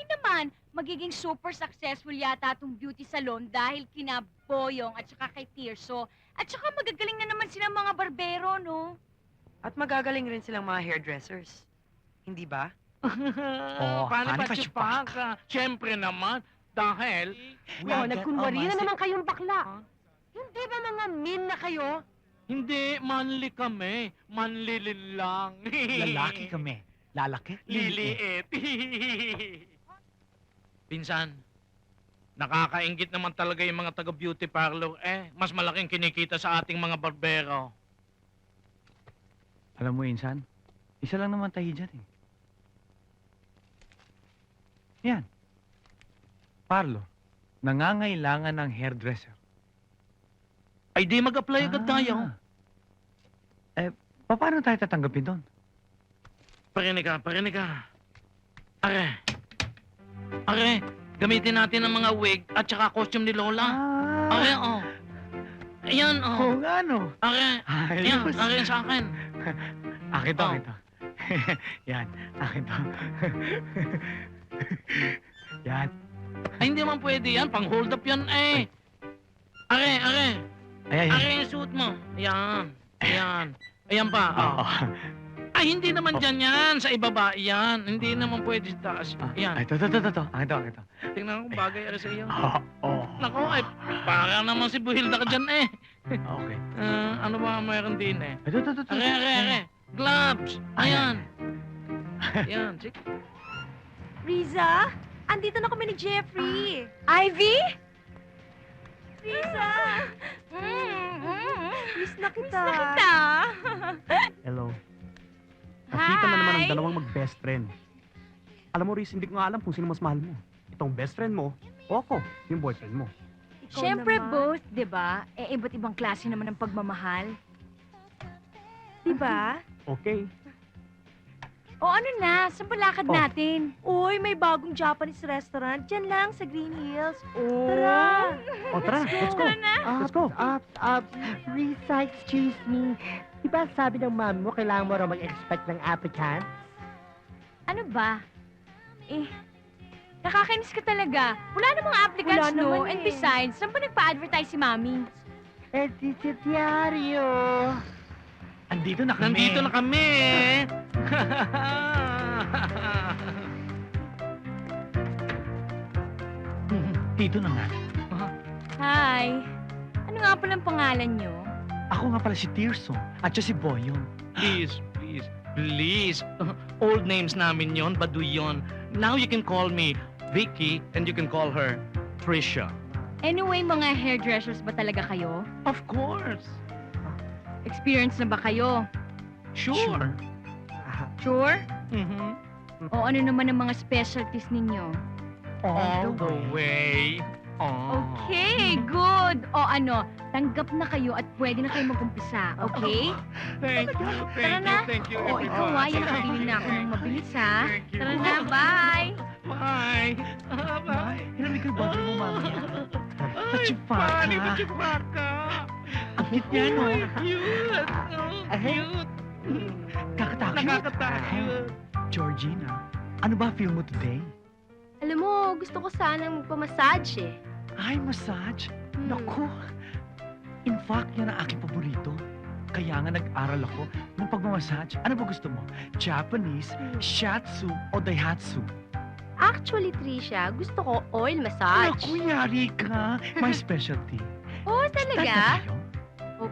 Mami naman, magiging super successful yata itong beauty salon dahil kina Boyong at saka kay Tirso. At saka magagaling na naman silang mga barbero, no? At magagaling rin silang mga hairdressers. Hindi ba? Oh, Paano paano ba ba chupaka? Siyempre naman, dahil... We Oh, are nagkunwari na naman kayong bakla. Huh? Hindi ba mga min na kayo? Hindi, manli kami. Manlilin lang. Lalaki kami. Lalaki? Liliit. Pinsan, nakakaingit naman talaga yung mga taga-beauty parlor eh. Mas malaking kinikita sa ating mga barbero. Alam mo, Insan, isa lang naman tayo dyan eh. Yan. Parlo, nangangailangan ng hairdresser. Ay di mag-apply agad tayo. Ah. Eh, pa- paano tayo tatanggapin doon? Parinig ka, parinig ka. Are. Are, gamitin natin ang mga wig at saka costume ni Lola. Are, Ah, oh. Ayan, oo oh. nga no. Are, ayan, Ayos. are sa akin. Akin to, Oh. akin to. Yan, akin to. Yan. Ay, hindi man pwede yan. Pang hold up yan eh. Are, are. Ayan, Are yan. yung suit mo. Ayan. Ayan. Ayan pa. Oh. Oo. Ay, hindi naman Oh. dyan yan. Sa ibaba, yan. Hindi naman pwede sa taas. Ah, Ayan. Ay, to, to, to, to, to. Akin to, akin to. Tingnan ko bagay ari sa iyo. Oo. Oh, Nako, ay, para naman si Buhilda ka dyan eh. Okay. Ah, ano ba ang mayroon din eh? Ay, to, to, to, to. Are, are, are. Gloves. Ayan. Ayan. Sige. Riza, andito na kami ni Jeffrey. Ivy? Riza! Mm, mm, Miss na kita. Miss na kita. Hello. Nakita na naman ang dalawang mag-best friend. Alam mo, Riz, hindi ko nga alam kung sino mas mahal mo. Itong best friend mo, o ako, yung boyfriend mo. Siyempre both, di ba? Eh, iba't ibang klase naman ng pagmamahal. Di ba? Okay. O ano na, saan balakad Oh. natin? Uy, may bagong Japanese restaurant. Diyan lang sa Green Hills. Oh. Tara! O tara, let's go. Tara na. Let's go. Up, up, Risa, excuse me. Di ba sabi ng mami mo, kailangan mo raw mag-expect ng applicant? Ano ba? Eh, nakakainis ka talaga. Wala namang applicants, Wala no? naman And eh. besides, saan ba nagpa-advertise si Mami? Eh, di si Diario. Andito na kami. Nandito na kami. Dito na nga. Hi. Ano nga pala ang pangalan nyo? Ako nga pala si Tirso. At siya si Boyong. please, please, please. Old names namin yon, Baduy yon. Now you can call me Vicky and you can call her Trisha. Anyway, mga hairdressers ba talaga kayo? Of course. Experience na ba kayo? Sure. Sure? Mhm. O ano naman ang mga specialties ninyo? All the way. Oh. Okay, good. O ano, tanggap na kayo at pwede na kayo mag-umpisa, okay? Thank you, Tara thank you, na. thank you, O ikaw ha, yan nakabili na ako ng mabilis ha. Thank you. Tara na, bye! Bye. Ah, bye. Hinamig ka ba mo, mami? Ay, Pachipaka. Pani, pachipaka. Ang cute niya, no? Uy, cute. Oh, cute. Kakatakot. Nakakatakot. Georgina, ano ba feel mo today? Alam mo, gusto ko sanang magpamassage eh. Ay, massage. Hmm. Naku. In fact, yan ang aking paborito. Kaya nga nag-aral ako ng pagmamassage. Ano ba gusto mo? Japanese, shiatsu, o daihatsu? Actually, Trisha, gusto ko oil massage. Naku, yari ka. My specialty. Oh, Start na talaga? tayo.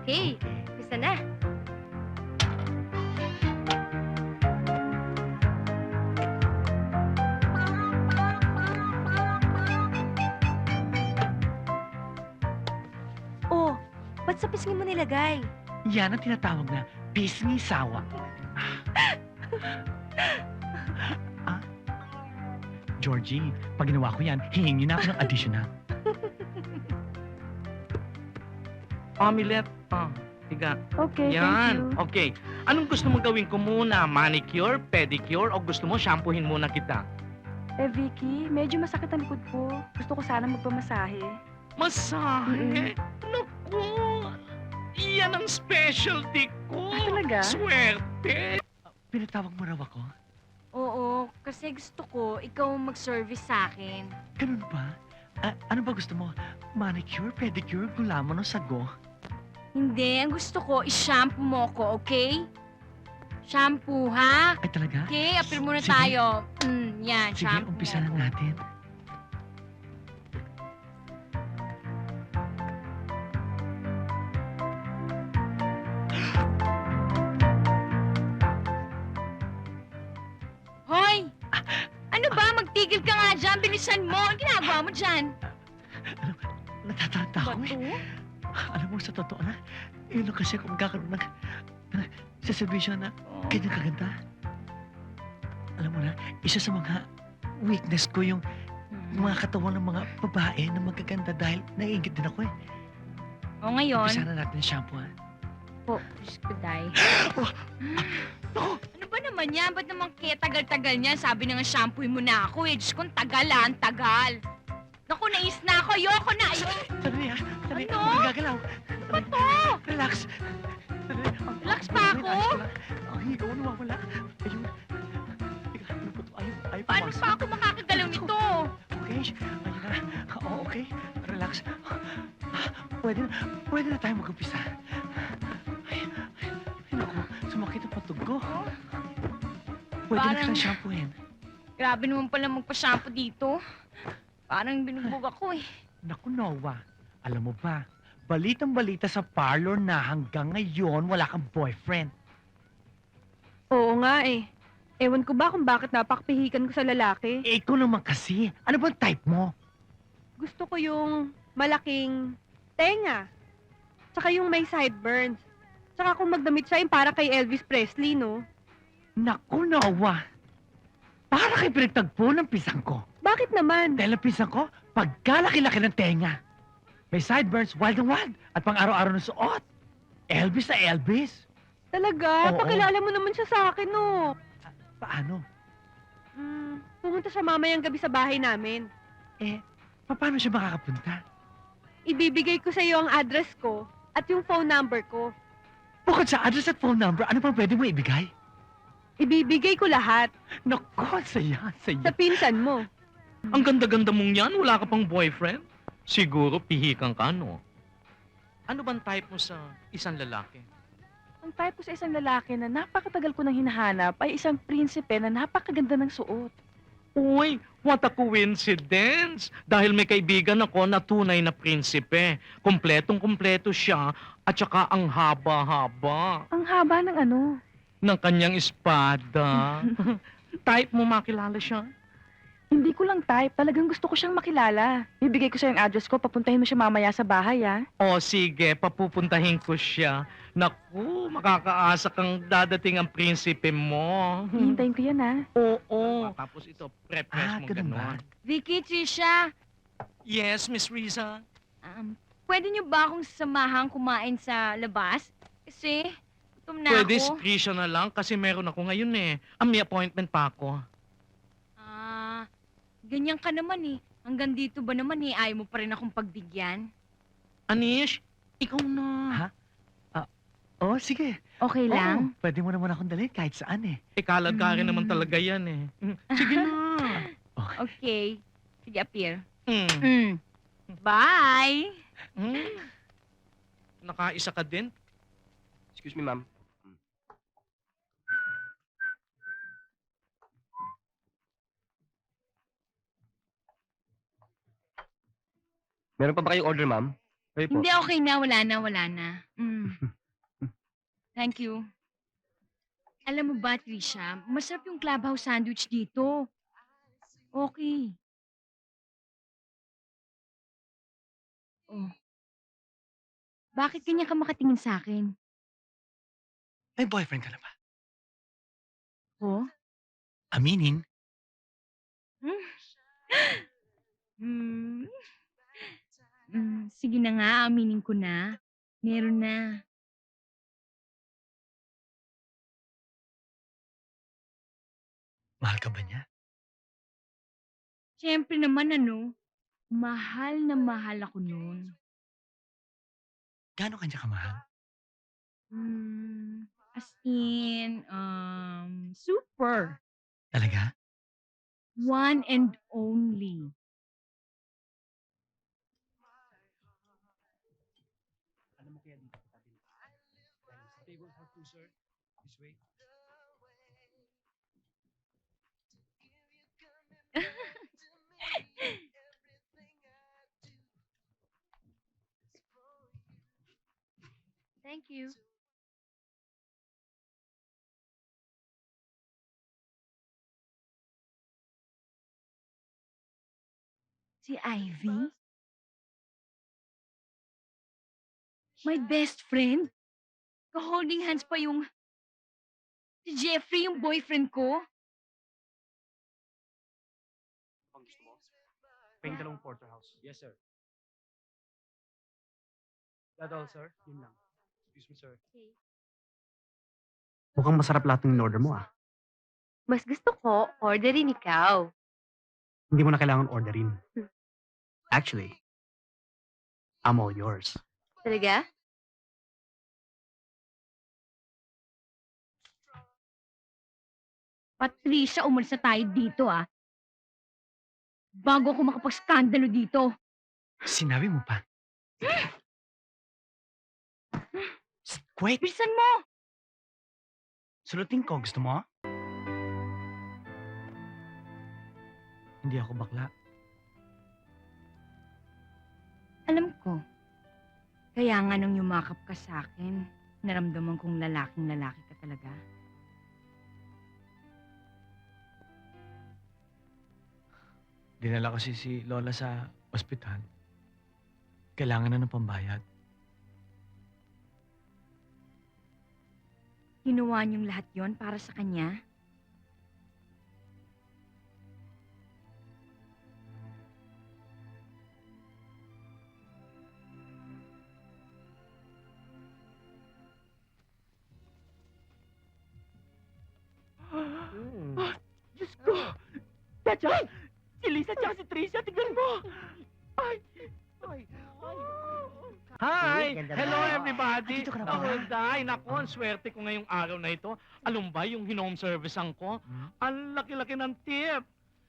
Okay, gusto na. Ba't sa pisngi mo nilagay? Yan ang tinatawag na pisngi sawa. ah? Georgie, pag ginawa ko yan, hihingi na ako ng additional. Omelette. Ah, tiga. Okay, Yan. Okay. Anong gusto mong gawin ko muna? Manicure, pedicure, o gusto mo shampooin muna kita? Eh, Vicky, medyo masakit ang likod ko. Gusto ko sana magpamasahe. Masahe? Naku! Iyan ang specialty ko! Ah, talaga? Swerte! Pinatawag mo raw ako? Oo, kasi gusto ko ikaw ang mag-service sa akin. Ganun ba? Ah, ano ba gusto mo? Manicure, pedicure, gulaman o sago? Hindi, ang gusto ko is-shampoo mo ko, okay? Shampoo, ha? Ay talaga? Okay, apir muna Sige. tayo. Mm, yan, Sige, shampoo umpisa mo na ko. natin. Bilisan mo. Ang ginagawa mo dyan? Natataranta ako eh. Alam mo, sa totoo na, yun lang kasi kung magkakaroon ng, ng sa servisyo na ganyan kaganda. Alam mo na, isa sa mga weakness ko yung Hmm. mga katawan ng mga babae na magaganda dahil naiingit din ako eh. O ngayon, Umpisa na natin ang shampoo ha. po, Diyos ko, Day. Oh, Ano ba naman yan? Ba't naman kaya tagal-tagal niyan? Sabi na nga shampoo mo na ako eh. Diyos ko, ang tagal ah, ang tagal. Naku, nais na ako. Ayoko na. Ayoko. Sandali ha. Sandali. Ano? Huwag gagalaw. Ba to? Relax. Sandali. Relax pa ako? Ang higaw nawawala. Ayun. Ano ba to? Ayaw, ayaw Paano pa ako makakagalaw nito? Okay, ayun na. Oo, okay. Relax. Pwede na, pwede na tayo mag-umpisa. Ay, ay, naku, sumakit ang patog ko. Pwede na Parang- kitang shampooin. Grabe naman pala magpa-shampoo dito. Parang binubog ako eh. Naku, Noah. Alam mo ba, balitang balita sa parlor na hanggang ngayon wala kang boyfriend. Oo nga eh. Ewan ko ba kung bakit napakpihikan ko sa lalaki. Eh, ikaw naman kasi. Ano bang type mo? Gusto ko yung malaking tenga. Tsaka yung may sideburns. Tsaka kung magdamit siya yung para kay Elvis Presley, no? Naku, Noah. Para kay pinagtagpo ng pisang ko. Bakit naman? Dahil ang pisang ko, pagkalaki-laki ng tenga. May sideburns, wild and wild. At pang araw-araw na suot. Elvis na Elvis. Talaga? Oo. Pakilala mo naman siya sa akin, no? Paano? Hmm, pumunta siya mamayang gabi sa bahay namin. Eh, paano siya makakapunta? Ibibigay ko sa iyo ang address ko at yung phone number ko. Bukod sa address at phone number, ano pang pwede mo ibigay? Ibibigay ko lahat Naku, saya, sa saya. pinsan mo. Ang ganda-ganda mong yan, wala ka pang boyfriend? Siguro pihikan ka, no? Ano bang type mo sa isang lalaki? Ang type ko sa isang lalaki na napakatagal ko nang hinahanap ay isang prinsipe na napakaganda ng suot. Uy, what a coincidence! Dahil may kaibigan ako na tunay na prinsipe. Kompletong-kompleto siya at saka ang haba-haba Ang haba ng ano. Ng kanyang espada. type mo makilala siya? Hindi ko lang type. Talagang gusto ko siyang makilala. Bibigay ko sa yung address ko. Papuntahin mo siya mamaya sa bahay, ah. O sige, papupuntahin ko siya. Naku, makakaasa kang dadating ang prinsipe mo. Hihintayin ko yan, ah. Oo. Tapos ito, prep-press Ah, mo ganun ba? ganon. Vicky, Trisha, Yes, Miss Riza. um, pwede niyo ba akong samahan kumain sa labas? Kasi, gutom na Pwede ako. screenshot na lang kasi meron ako ngayon eh. Ah, may appointment pa ako. Ah, ganyan ka naman eh. Hanggang dito ba naman eh, ayaw mo pa rin akong pagbigyan? Anish, ikaw na. Ha? Oh, sige. Okay lang? Oo, pwede mo naman akong dalhin kahit saan eh. Eh, kalad-kari Mm. naman talaga yan eh. Mm, Sige na. Okay. Sige, appear. Mm. Mm. Bye! Mm. Nakaisa ka din? Excuse me, ma'am. Meron pa ba kayong order, ma'am? Kayo po. Hindi, okay na. Wala na, wala na. Mm. Thank you. Alam mo ba, Trisha, masarap yung clubhouse sandwich dito. Okay. Oh. Bakit ganyan ka makatingin sa akin? May boyfriend ka na ba? Oh? Aminin? Hmm. Hmm, sige na nga, aminin ko na. Meron na. Mahal ka ba niya? Siyempre naman ano, mahal na mahal ako noon. Gaano kanya kamahal? Hmm, as in, um, super. Talaga? One and only. Alam mo kaya dito sa tabi nito? Table for two, sir. This way. Thank you. Si Ivy? My best friend? Ka-holding hands pa yung... Si Jeffrey, yung boyfriend ko? Ang gusto mo? Pahing dalawang porterhouse. Yes, sir. That all, sir? Yun lang. Excuse me, sir. Mukhang masarap lahat ng order mo, ah. Mas gusto ko, orderin ikaw. Hindi mo na kailangan orderin. Actually, I'm all yours. Talaga? Patricia, umalis na tayo dito ah. Bago ako makapag-skandalo dito. Sinabi mo pa. Psst, Wait! Bilisan mo! Sulutin ko. Gusto mo? Hindi ako bakla. Alam ko. Kaya nga nung yumakap ka sa akin, naramdaman kong lalaking lalaki ka talaga. Dinala kasi si Lola sa ospital. Kailangan na ng pambayad. Ginawa niyong lahat yon para sa kanya? Hmm. Diyos ko! Tachan! Si Lisa at si Tricia, tignan mo! Ay! Ay! Hi! Ganda Hello ba? everybody! Andito ka na ba? Naku, ang swerte ko ngayong araw na ito. Alam ba yung hinome servicean ko? Hmm? Ang laki-laki ng tip.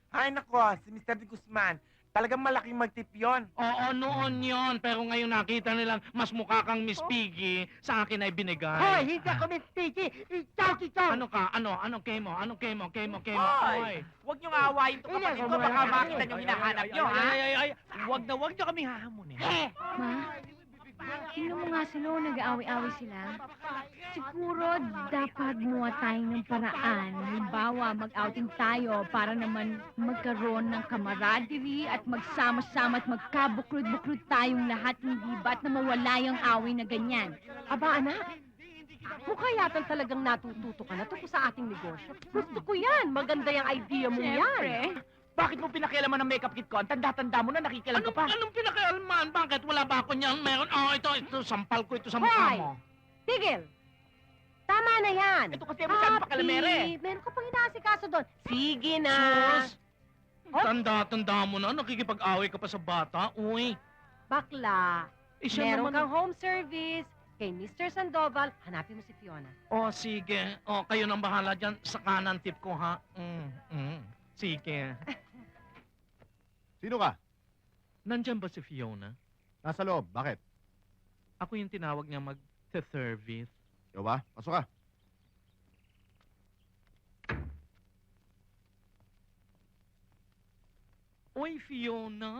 Ay nako, si Mr. De Guzman. Talagang malaking magtip yun. Oo, noon yon. Pero ngayon nakita nilang mas mukha kang Miss Piggy. Sa akin ay binigay. Hoy, hindi ako Miss Piggy! Ikaw, ikaw! Ano ka? Ano? Ano kemo? Ano kemo? Kemo, kemo? Hoy! Oy! Huwag niyong aawayin to Hindi, kapatid ko. Baka wala. makita niyong hinahanap niyo, ha? Ay, ay, ay! Huwag na huwag niyo kami hahamunin. Ma? Tingnan mo nga sila, oh, nag-aaway-aaway sila. Siguro dapat gumawa tayo ng paraan. Halimbawa, mag-outing tayo para naman magkaroon ng camaraderie at magsama-sama at magkabuklod-buklod tayong lahat. Hindi ba't na mawala yung away na ganyan? Aba, anak. Mukha yata talagang natututo ka na tungkol sa ating negosyo. Gusto ko yan. Maganda yung idea mo yan. Bakit mo pinakialaman ng makeup kit ko? Ang tanda-tanda mo na, nakikialam ka Anong, pa. anong pinakaialman? Bakit? Wala ba ako niyan? Meron? Oh, ito, ito. Sampal ko ito sa mukha Hoy! mo. Tigil. Tama na yan. Ito kasi masyadong pakalamere. Meron ka pang inaasikaso doon. Sige na. Sus! Tanda-tanda mo na. Nakikipag-away ka pa sa bata. Uy. Bakla. Eh, siya Meron naman. kang home service. Kay Mr. Sandoval, hanapin mo si Fiona. Oh, sige. Oh, kayo nang bahala dyan. Sa kanan tip ko, ha? Mm, mm. Sige. Sino ka? Nandyan ba si Fiona? Nasa loob. Bakit? Ako yung tinawag niya mag-service. Ikaw ba? Pasok ka. Uy, Fiona!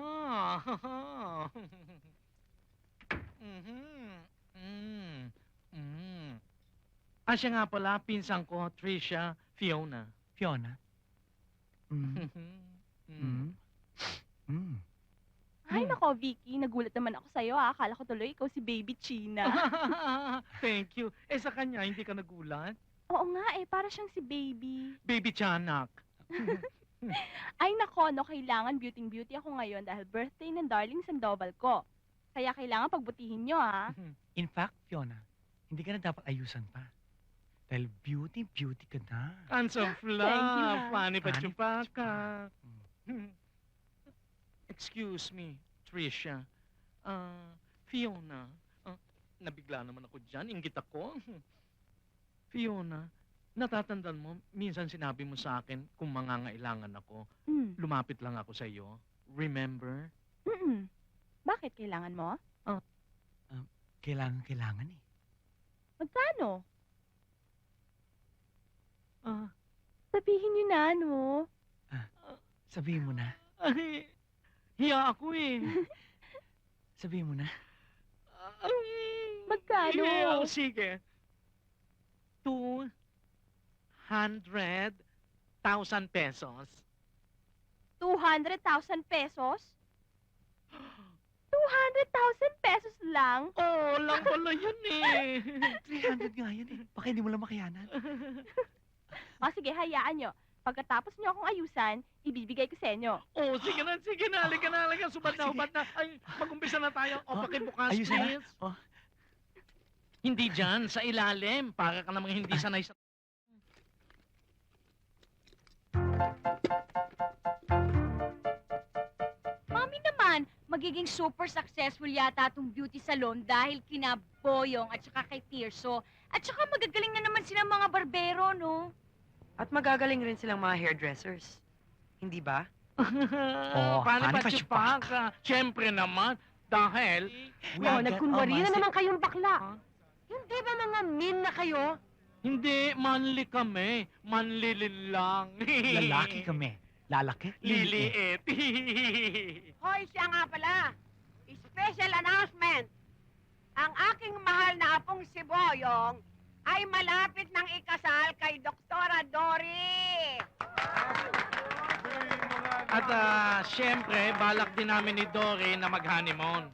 Mhm. Mm. Mm. Ah, siya nga pala, pinsan ko, Trisha, Fiona. Fiona? Mm. Mm. Mm. Mm. Ay, nako, Vicky. Nagulat naman ako sa'yo, ah. Akala ko tuloy ikaw si Baby China. Thank you. Eh, sa kanya, hindi ka nagulat? Oo nga, eh. Para siyang si Baby. Baby Chanak. Ay, nako, no. Kailangan beauty-beauty ako ngayon dahil birthday ng darling Sandoval ko. Kaya kailangan pagbutihin nyo, ah. In fact, Fiona, hindi ka na dapat ayusan pa. Dahil beauty, beauty ka na. Handsome. Thank you, ha. Funny pa Funny chupaka. Mm. Excuse me, Trisha. Ah, Fiona. Ah, nabigla naman ako dyan. Inggit ako. Fiona, natatandaan mo, minsan sinabi mo sa akin kung mangangailangan ako, Mm. lumapit lang ako sa iyo. Remember? Mm-mm. Bakit kailangan mo? Kailangan, kailangan eh. Magkano? Ah, Sabihin niyo na, no? sabihin mo na. Ay, hiya ako eh. Sabihin mo na. Magkano? Yeah, sige. Two hundred thousand pesos. 200,000 pesos? 200,000 pesos lang? Oo, oh, lang pala yun eh. 300 nga yan eh. Baka hindi mo lang makayanan. O sige, hayaan nyo. Pagkatapos nyo akong ayusan, ibibigay ko sa inyo. oh, sige na, sige na. Halika na, halika. Subat na, Sige. subat na. Ay, mag-umpisa na tayo. O, Oh, pakibukas, ayusin na. please. Oh. Hindi dyan, sa ilalim. Para ka namang hindi sanay sa... Mami naman, magiging super successful yata itong beauty salon dahil kina Boyong at saka kay Tirso. At saka magagaling na naman silang mga barbero, no? At magagaling rin silang mga hairdressers. Hindi ba? Oh, paano pa pa chupaka? Siyempre naman, dahil... We Oh, nagkunwari na naman kayong bakla. Huh? Hindi ba mga min na kayo? Hindi, manli kami. Manlilin lang. Lalaki kami. Lalaki? Liliit. Hoy, siya nga pala. Special announcement. Ang aking mahal na apong si Boyong ay malapit ng ikasal kay Doktora Dory. At ah, siyempre, balak din namin ni Dory na mag-honeymoon.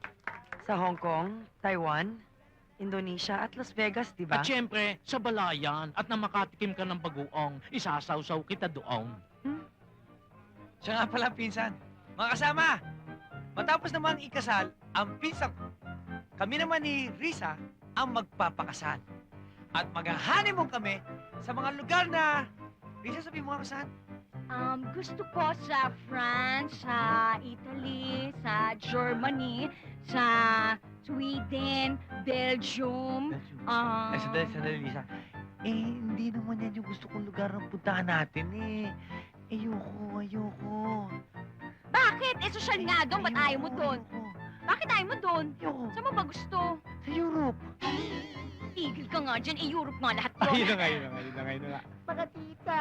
Sa Hong Kong, Taiwan, Indonesia, at Las Vegas, di ba? At siyempre, sa balayan at na makatikim ka ng bagoong, isasawsaw kita doon. Siya nga pala, pinsan. Mga kasama, matapos naman ikasal, ang pinsan ko, kami naman ni Risa ang magpapakasal. At mag-honeymoon kami sa mga lugar na... Risa, sabi mo nga saan? Um, gusto ko sa France, sa Italy, sa Germany, sa Sweden, Belgium, um, Ay, sandali, sandali, Lisa. Eh, hindi naman yan yung gusto kong lugar na puntahan natin eh. Ayoko, ayoko. Bakit? Eh, sosyal nga doon. Ba't ayaw mo doon? Ayoko. Bakit ayaw mo doon? Ayoko. Saan mo ba gusto? Sa Europe. Tigil ka nga dyan. Eh, Europe nga lahat to. na nga, yun na nga, yun na nga, yun na nga. Mga tita,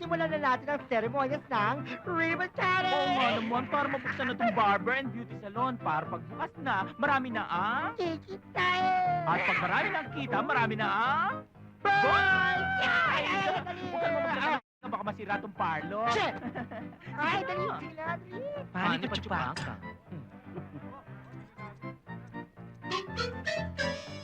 simulan na natin ang ceremonies ng Ribbon Oo nga Challenge! naman, para mabuksan na itong barber and beauty salon. Para pagbukas na, marami na ang... Kiki tayo! At pag marami na ang kita, marami na ang... Bye! Ay, ay, ay, Huwag ka naman magkakaya na baka masira itong parlor. Che! Ay, dali, sige na, dali. Paano Paano pa pa chupaka? chupaka?